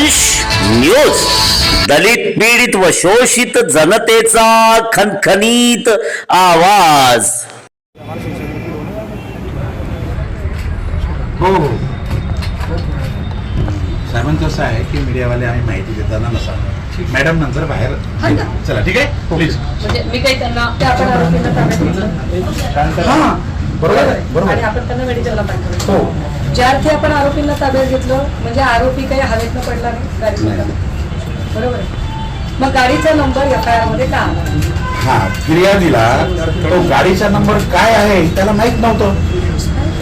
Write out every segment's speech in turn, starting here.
News. दलित पीडित व शोषित जनतेचा खनखनीत आवाज. हो हो. साहेबांचं असं आहे की मीडियावाले आम्ही माहिती देताना नसा. मॅडम नंतर बाहेर. हा ना. चला ठीक आहे? प्लीज म्हणजे मी काही त्यांना त्या आपण आरोपींना ताब्यात घेतलं. हा बरोबर आहे आणि बरोबर आपण त्यांना मेडिकलला पाठवलं. हो. ज्या अर्थी आपण आरोपींना ताब्यात घेतलं म्हणजे आरोपी काही हवेतनं पडला नाही गाडीतनं नाही. बरोबर आहे? मग गाडीचा नंबर एफ आय आरमध्ये का आला? हा फिर्यादीला तो गाडीचा नंबर काय आहे त्याला माहीत नव्हतं.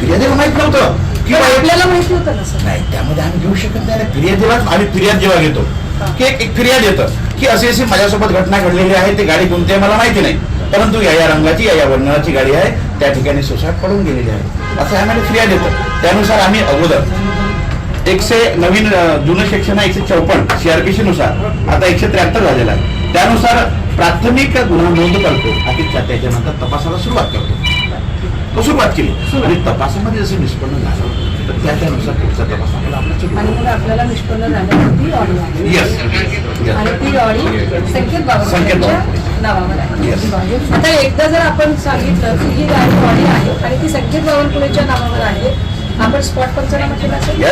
फिर्यादीला माहीत नव्हतं. की पण बा- आपल्याला माहिती होतं ना सर. नाही त्यामध्ये आम्ही घेऊ शकत नाही. ना. फिर्यादीलाच आम्ही फिर्याद जेव्हा घेतो की एक एक फिर्याद येतं की अशी अशी माझ्यासोबत घटना घडलेली आहे ती गाडी कोणती आहे मला माहिती नाही. परंतु या या रंगाची या या वर्णनाची गाडी आहे त्या ठिकाणी सुसाट पडून गेलेली आहे. असं आम्हाला फिर्याद येतं त्यानुसार आम्ही अगोदर एकशे नवीन जुनं आहे एकशे चौपन्न सीआरपीसी नुसार. आता एकशे त्र्याहत्तर झालेला आहे. त्यानुसार प्राथमिक गुन्हा नोंद करतो त्या- त्याच्यानंतर तपासाला सुरुवात करतो. तो सुरुवात केली. आणि तपासामध्ये जसं निष्पन्न झालं तर त्या त्यानुसार पुढचा तपास आपल्याला आपल्याला निष्पन्न झाल्यावरती ऑडी आहे. येस आणि ती ऑडी संकेत संकेत बाबांच्या बावनकुळे. नावावर आहे. आता एकदा जर आपण सांगितलं की ही गाडी ऑडी आहे आणि ती संकेत बावनकुळेच्या नावावर आहे आपण स्पॉट पंचनामा केला असेल?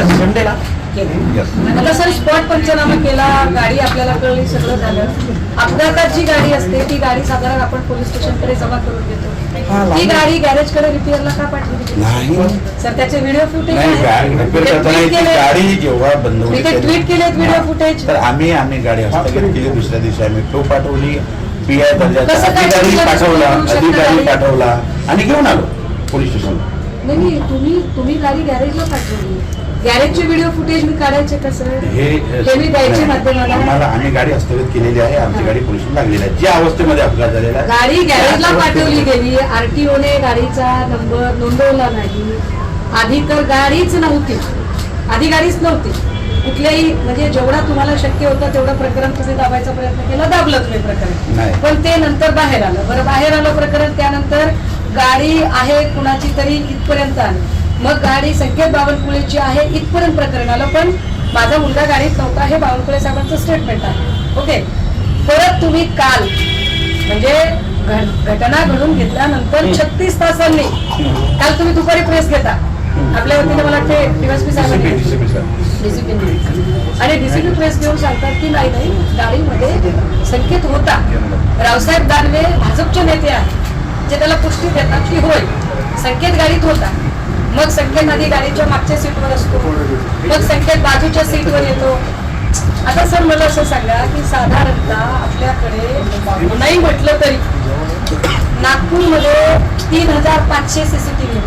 आता सर स्पॉट पंचनामा केला गाडी आपल्याला कळली सगळं झालं. अपघातात जी गाडी असते ती गाडी साधारण आपण पोलीस स्टेशनकडे जमा करून देतो. ती गाडी गॅरेजकडे रिपेअरला का पाठवली? नाही. सर त्याचे व्हिडिओ फुटेज नाही गाडी ती जेव्हा बंद ते ट्विट केलेत व्हिडिओ. फुटेज तर आम्ही आम्ही गाडी हस्तगत केली. दुसऱ्या दिवशी आम्ही टो पाठवली. पी आय दर्जाचा. अधिकारी पाठवला अधिकारी? पाठवला. आणि घेऊन आलो पोलीस स्टेशनला. नाही तुम्ही तुम्ही गाडी गॅरेजला पाठवली. गॅरेजचे व्हिडिओ फुटेज मी काढायचे का सर हे मी द्यायचे. माध्यमाला. आम्हाला आम्ही गाडी हस्तगत केलेली आहे. आमची गाडी पोलिसांना लागलेली आहे. ज्या अवस्थेमध्ये अपघात झालेला आहे गाडी गॅरेजला पाठवली गेली. आरटीओने गाडीचा नंबर नोंदवला नाही. आधी तर गाडीच नव्हती. आधी गाडीच नव्हती. कुठल्याही म्हणजे जेवढा तुम्हाला शक्य होतं तेवढं प्रकरण तुम्ही दाबायचा प्रयत्न केला दाबलं तुम्ही प्रकरण. पण ते नंतर बाहेर आलं. बरं बाहेर आलं प्रकरण त्यानंतर गाडी आहे कुणाची तरी इथपर्यंत आली. मग गाडी संकेत बावनकुळेची आहे इथपर्यंत प्रकरण आलं. पण माझा मुलगा गाडीत नव्हता हे बावनकुळे साहेबांचं स्टेटमेंट आहे. ओके परत तुम्ही काल म्हणजे घटना घडून घेतल्यानंतर छत्तीस तासांनी काल तुम्ही दुपारी प्रेस घेता. आपल्या वतीने मला वाटते sir. DCP आणि डीसीपी प्रेस घेऊन सांगतात की नाही नाही गाडीमध्ये संकेत होता. रावसाहेब दानवे भाजपचे नेते आहेत जे त्याला पुष्टी देतात की होय संकेत गाडीत होता. मग संकेत आधी गाडीच्या मागच्या सीटवर असतो. मग संकेत बाजूच्या सीटवर येतो. आता सर मला असं सांगा की साधारणतः आपल्याकडे नाही म्हटलं तरी नागपूरमध्ये तीन हजार पाचशे सीसीटीव्ही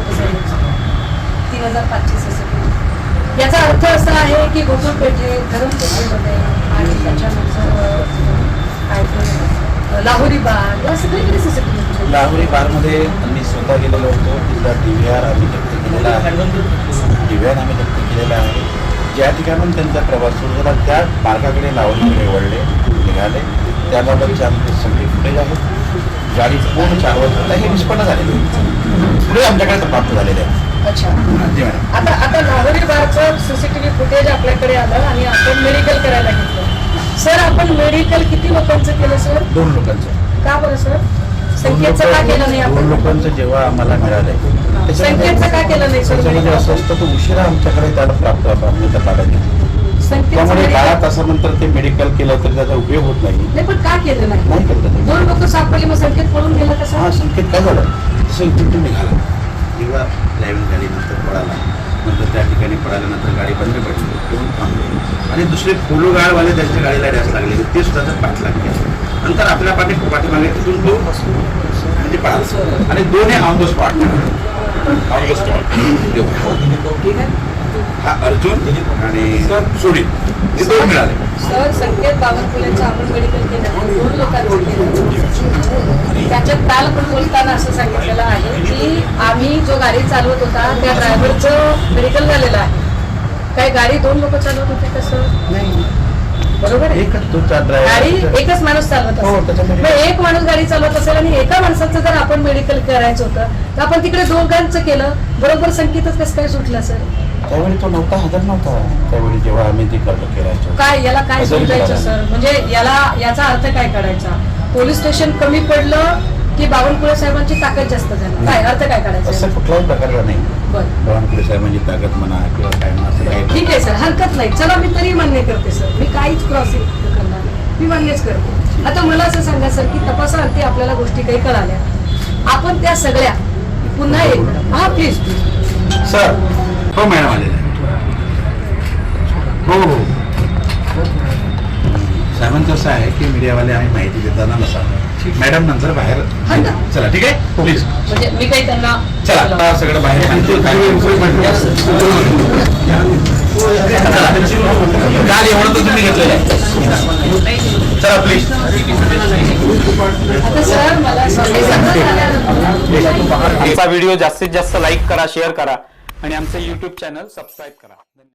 तीन हजार पाचशे सीसीटीव्ही याचा अर्थ असा आहे की गोकुळपेठे धरमपेठेमध्ये आणि त्याच्यानंतर काय ते, लाहोरी बार या सगळीकडे सीसीटीव्ही लाहोरी बारमध्ये मी स्वतः गेलेलो होतो. तिथला डी व्ही आर आम्ही जप्त केलेला आहे. डी व्ही आर आम्ही जप्त केलेला आहे. ज्या ठिकाणून त्यांचा प्रवास सुरू झाला त्या मार्गाकडे लावणीकडे वळले निघाले. त्याबाबतचे आमचे सगळे फुटेज आहेत. गाडी पूर्ण चालवत होता. हे निष्पन्न झालेले पुढे आमच्याकडे प्राप्त झालेले आहे. अच्छा. आता आता लाहोरी बारचं सीसीटीव्ही फुटेज आपल्याकडे आलं आणि आपण मेडिकल करायला घेतलं. सर आपण मेडिकल किती लोकांचं केलं सर दोन लोकांचं. का बरं सर संकेतचं का केलं नाही आपण? लोकांचं जेव्हा आम्हाला मिळालंय. संकेतचं का केलं नाही सर असं असतं तो उशिरा आमच्याकडे त्याला प्राप्त प्राप्त पाडायची संकेतचं त्यामुळे बारा तासानंतर ते मेडिकल केलं तर त्याचा उपयोग होत नाही. नाही पण का केलं नाही. दोन लोक सापडले मग संकेत पळून गेला कसं? हा संकेत काय झालं? तसं इथून निघाला. किंवा ड्रायव्हिंग गाडी नंतर पळाला. नंतर त्या ठिकाणी पळाल्यानंतर गाडी बंद पडली. येऊन थांबली. आणि दुसरे फोलो गाळवाले त्यांच्या गाडीला डॅस लागले. ते सुद्धा तर पाठलाग केला. नंतर आपल्या पाठी पाठीमागे तिथून तो म्हणजे पळाला. आणि दोन्ही on the spot on the spot ठीक आहे हा अर्जुन आणि सोडी हे दोन मिळाले. सर संकेत बावनकुलेचं आपण मेडिकल केलं. दोन लोकांचं केलं. त्याच्यात काल पण बोलताना असं सांगितलेलं आहे की आम्ही जो गाडी चालवत होता त्या ड्रायव्हरचं मेडिकल झालेलं आहे. काय गाडी दोन लोक चालवत होते कसं नाही. बरोबर आहे. एकच गाडी एकच माणूस हो, असेल मग एक माणूस गाडी चालवत असेल आणि एका माणसाचं जर आपण मेडिकल करायचं होतं तर आपण तिकडे दोघांचं केलं. बरोबर संकेतच कसं काय सुटलं सर त्यावेळी तो नव्हता हजर नव्हता. त्यावेळी जेव्हा आम्ही ते कर्ज केलायचो काय याला काय समजायचं करायला. सर? म्हणजे याला याचा अर्थ काय काढायचा? पोलीस स्टेशन कमी पडलं की बावनकुळे साहेबांची ताकद जास्त झाली. काय अर्थ काय काढायचा? असं कुठलाही प्रकारचा नाही. बरं. बावनकुळे साहेबांची ताकद म्हणा किंवा काय म्हणा असं काही ठीक आहे सर. हरकत नाही. चला मी तरी मान्य करते सर. मी काहीच क्रॉसिंग करणार नाही. मी मान्यच करते. आता मला असं सांगा सर की तपासाअंती आपल्याला गोष्टी काही कळाल्या. आपण त्या सगळ्या पुन्हा एक हा प्लीज प्लीज सर हो मॅडम आलेले हो हो. साहेबांचं असं आहे की मीडियावाले आम्ही माहिती देताना नसा. मॅडम नंतर बाहेर हा ना. चला ठीक आहे? प्लीज म्हणजे मी काही त्यांना चला आता सगळं बाहेर काल एवढं तर तुम्ही घेतलेलं आहे. चला प्लीज आमचा व्हिडिओ जास्तीत जास्त लाईक करा शेअर करा आणि आमचे यूट्यूब चॅनल सबस्क्राईब करा.